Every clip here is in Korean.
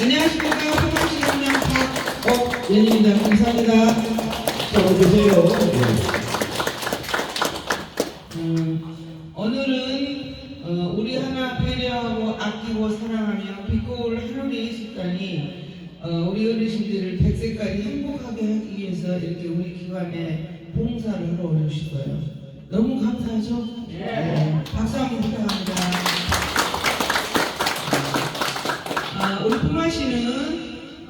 안녕하십니까. 포항시장님 박옥연입니다. 감사합니다. 자, 오세요. 음, 오늘은 어, 우리 하나 배려하고 아끼고 사랑하며 빛고울 하늘의 예술단이 어, 우리 어르신들을 백세까지 행복하게 하기 위해서 이렇게 우리 기관에 봉사를 하러 오셨어요. 너무 감사하죠? 네. 박수 한번 부탁합니다.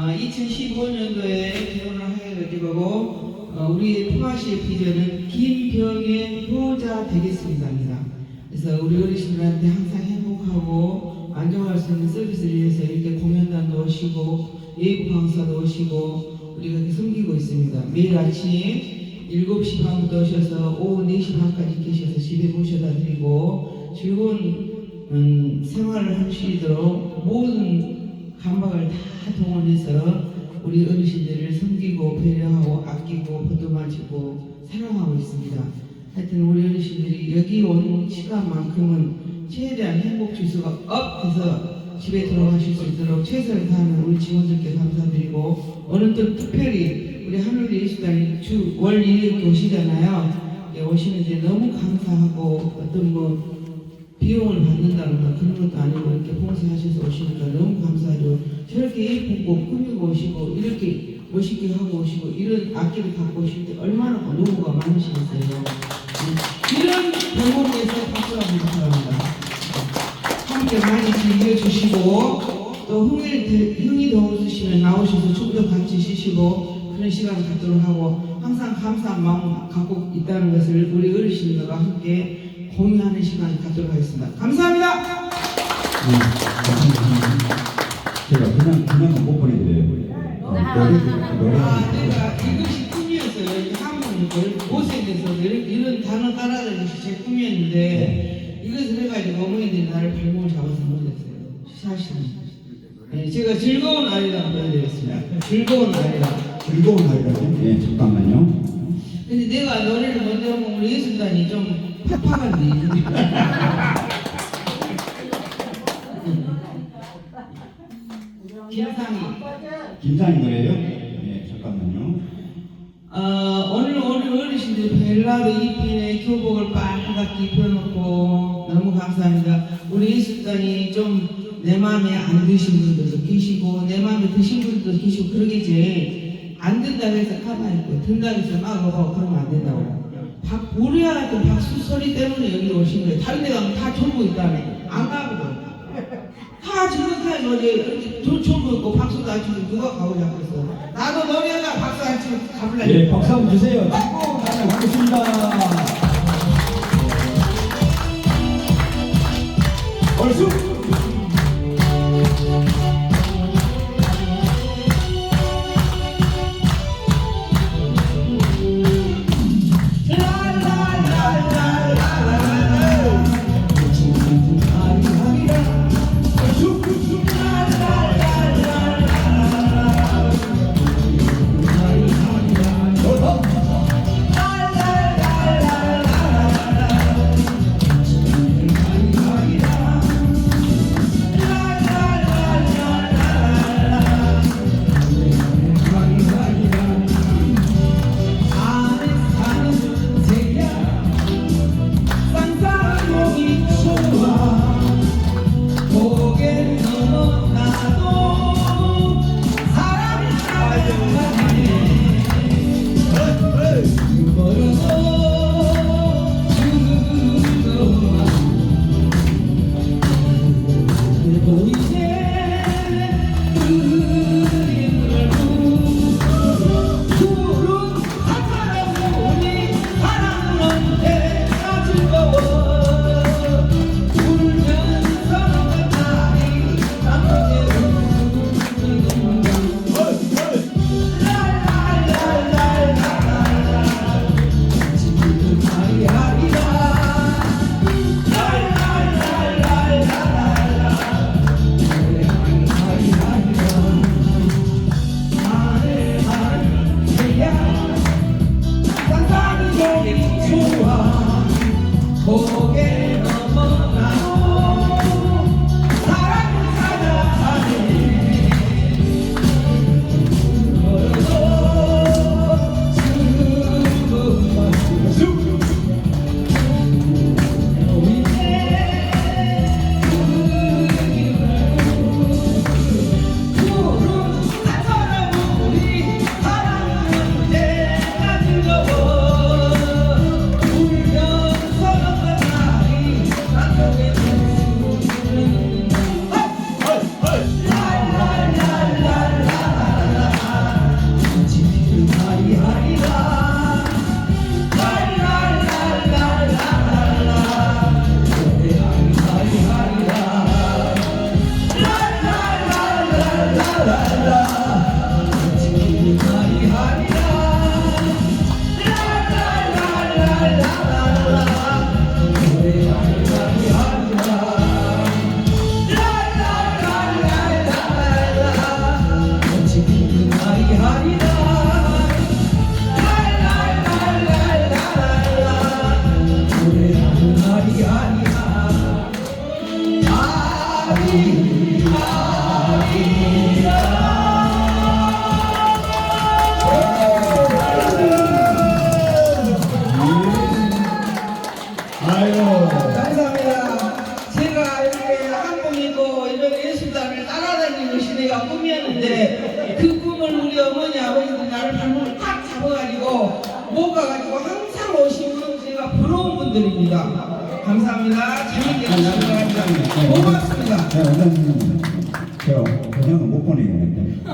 씨는 2015년도에 결혼을 해가지고 어, 우리 씨의 비전은 김병의 효자 되겠습니다입니다. 그래서 우리 어르신들한테 항상 행복하고 안정할 수 있는 서비스를 위해서 이렇게 공연단도 오시고 예고 강사도 오시고 우리가 이렇게 섬기고 있습니다. 매일 아침 7시 반부터 오셔서 오후 4시 반까지 계셔서 집에 모셔다 드리고 즐거운 음, 생활을 하시도록 모든 감각을 다 동원해서 우리 어르신들을 섬기고 배려하고 아끼고 보듬어주고 사랑하고 있습니다. 하여튼 우리 어르신들이 여기 온 시간만큼은 최대한 행복 지수가 업해서 집에 들어가실 수 있도록 최선을 다하는 우리 직원들께 감사드리고 오늘 또 특별히 우리 하늘의 예수단이 주월 1일 오시잖아요. 예, 오시는데 너무 감사하고 어떤 뭐 비용을 받는다는 건 그런 것도 아니고 이렇게 봉사하셔서 오시니까 너무 감사하죠. 저렇게 곳 꾸미고 오시고 이렇게 멋있게 하고 오시고 이런 악기를 갖고 오실 때 얼마나 노고가 많으시겠어요. 음, 이런 대목에서 박수 한번 부탁합니다. 함께 많이 즐겨주시고 또 흥이, 더- 흥이 더 웃으시면 나오셔서 춤도 같이 쉬시고 그런 시간을 갖도록 하고 항상 감사한 마음 갖고 있다는 것을 우리 어르신들과 함께 공유하는 시간을 갖도록 하겠습니다. 감사합니다. 네, 감사합니다. 제가 그냥 그냥 못 보내드려요. 어, 노래 노래 아, 내가 이것이 꿈이었어요. 이 한국을 고생해서 이런, 이런 단어 따라다니는 것이 제 꿈이었는데 이것을 해가지고 어머니들이 나를 발목을 잡아서 못했어요. 사실은. 네, 제가 즐거운 아이라고 보여드렸습니다. 즐거운 아이라. 즐거운 날이라고. 예, 잠깐만요. 근데 내가 노래를 먼저 하면 우리 예술단이 좀. 김상희. 김상희 노래요? 예, 잠깐만요. 어, 오늘 오늘 어르신들 벨라도 입힌에 교복을 빨갛게 입혀놓고 너무 감사합니다. 우리 예술단이 좀 내 마음에 안 드신 분들도 계시고 내 마음에 드신 분들도 계시고 그러겠지. 안 된다고 해서 가만히 있고 든다고 해서 막 오고 그러면 안 된다고. 박 우리와 같은 박수 소리 때문에 여기 오신 거예요. 다른 데 가면 다 졸고 있다네. 안 가거든. 다 저렇게 노래 이렇게 졸고 있고 박수도 안 치고 누가 가고 잡겠어. 나도 노래가 박수 안 치고 가볼라. 예, 박수 한번 주세요. 축구 가겠습니다. 얼쑤. 제가 저, 그냥 못 보내겠는데.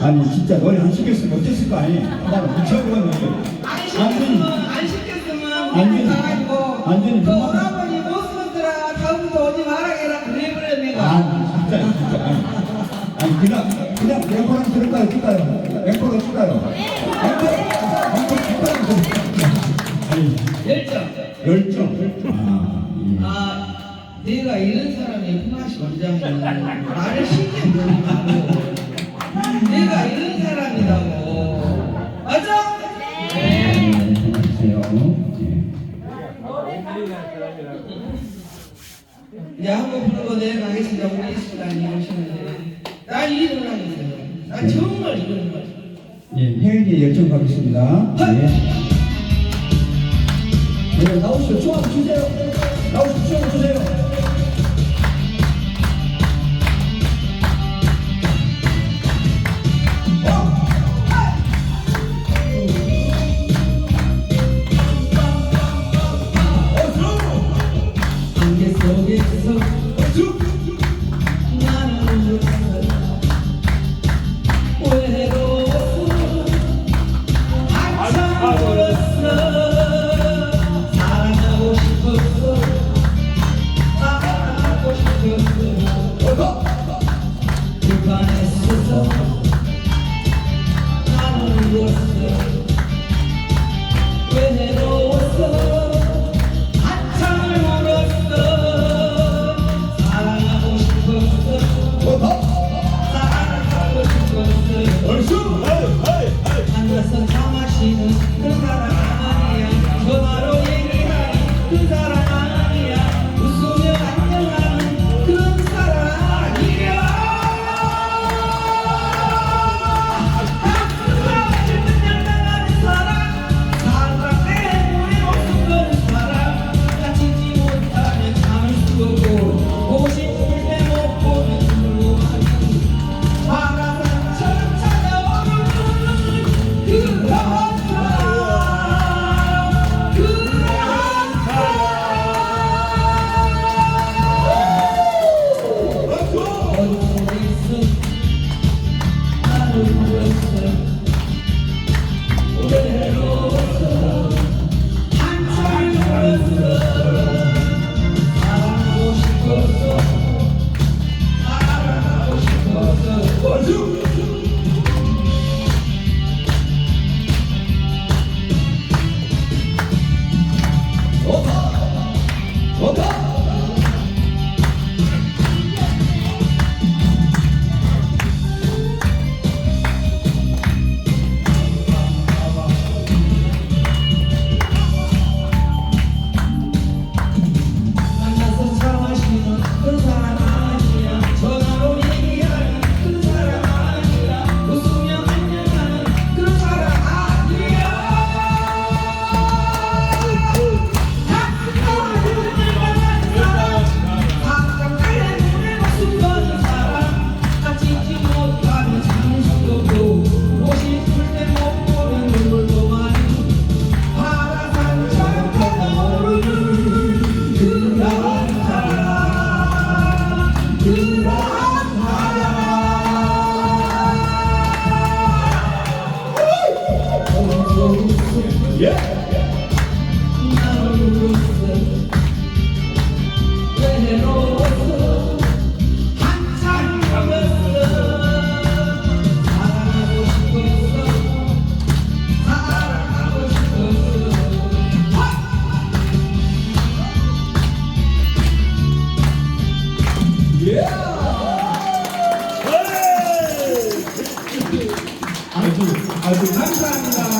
아니, 진짜 너희 안 시켰으면 어땠을 거 아니? 나 미쳐버렸는데. 안 시켰으면 안 시켰으면 완전히- 나가지고 완전히 그 정말- 오라버니 못 쓰더라 다음부터 오지 말아라 그래버려 내가 아, 진짜, 진짜. 아니, 아니 그냥, 그냥 앵콜 들을까요 줄까요? 앵콜로 줄까요? 앵콜, 앵콜 줄까요? 아니, 열정 열정. 아, 예. 아 내가 이런 사람이 플라시 원장이야. 나를 신경 쓰지 말고. 내가 이런 사람이라고. 맞아? 네. 이제 한번 부르고 내려가겠습니다. 네, 우리 수단이 오시는데. 나 이걸 하겠어요. 나 네. 정말 이런 하겠어요. 예, 혜은이의 열정 가겠습니다. 예. 네, 나오시죠. 조합 주세요. Guten Tag sagen.